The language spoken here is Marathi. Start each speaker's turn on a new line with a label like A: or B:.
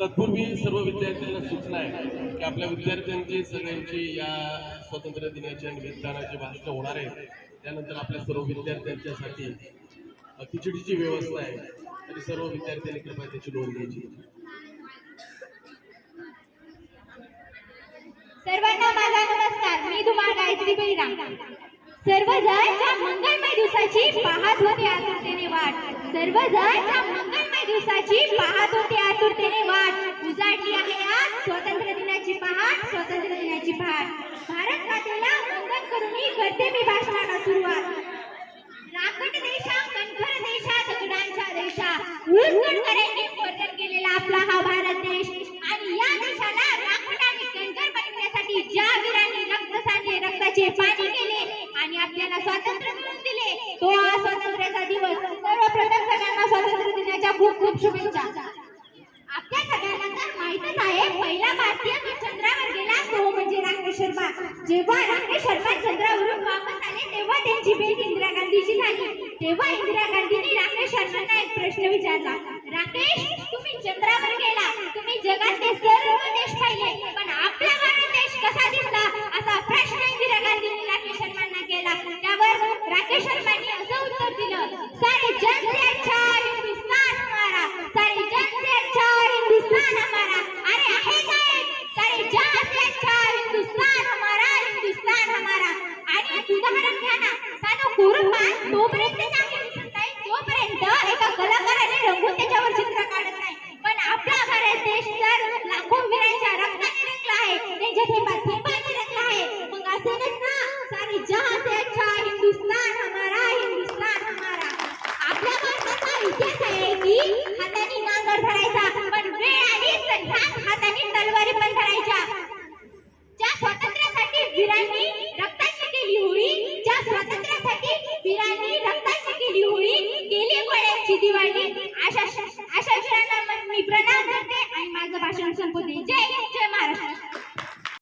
A: तत्पूर्वी सर्व विद्यार्थ्यांना सूचना आहे की आपल्या विद्यार्थ्यांची सगळ्यांची या स्वातंत्र्य दिनाच्या निमित्तानाची भाषण होणार आहे त्यानंतर आपल्या सर्व विद्यार्थ्यांच्यासाठी खिचडीची व्यवस्था आहे. तरी सर्व विद्यार्थ्यांनी कृपया त्याची नोंद घ्यायची.
B: सर्वांना माझा नमस्कार. मी तुम्हाला गायत्री बैरा सर्वजण त्या मंगलमय दिवसाची पाहत होते आतुरतेने वाट. सर्वजण त्या मंगलमय दिवसाची पाहत होते आतुरतेने वाट उजाडली आहे आज स्वातंत्र्य दिनाची पहाट स्वातंत्र्य दिनाची पहाट. भारत मातेला वंदन करून करते मी भाषणाला सुरुवात. राकट देशा कणखर देशा दगडांच्या देशा. उलगड करेने केलेला आपला हा भारत देश. आणि या देशाला राकट आणि कणखर बनवण्यासाठी ज्या वीरांनी रक्त सांडले रक्ताचे पाणी केले आणि आपल्याला स्वातंत्र्य मिळवून दिले तो हा स्वातंत्र्याचा दिवस. सर्वप्रथम सगळ्यांना स्वातंत्र्य दिनाच्या खूप खूप शुभेच्छा. जेव्हा शर्मा चंद्रावरून वापस आले तेव्हा त्यांची भेट इंदिरा गांधीची झाली. तेव्हा इंदिरा गांधींनी राकेश शर्मांना एक प्रश्न विचारला. राकेश तुम्ही चंद्रावर गेला. तुम्ही जगातले सर्व देश पाहिले पण आपला भारत देश कसा दिसला? असा प्रश्न इंदिरा गांधींनी राकेश शर्मांना केला. त्यावर राकेश शर्मांनी असं उत्तर दिलं. सारे जग पूर्णमान एका कलाकाराने रंगून त्याच्यावर चित्र काढत नाही. पण आपला भारत देश तर लाखो वीरांच्या रक्ताने आहे त्यांच्या ठेपा ठेपाने आहे मग असे ना सारे जहां से हमारा हिंदुस्तान हमारा. आपल्या की हाताने नांगर धरायचा पण वेळ आली तर हाताने तलवारी पण धरायच्या. ज्या स्वातंत्र्यासाठी वीरांनी दिवाळी अशा अशा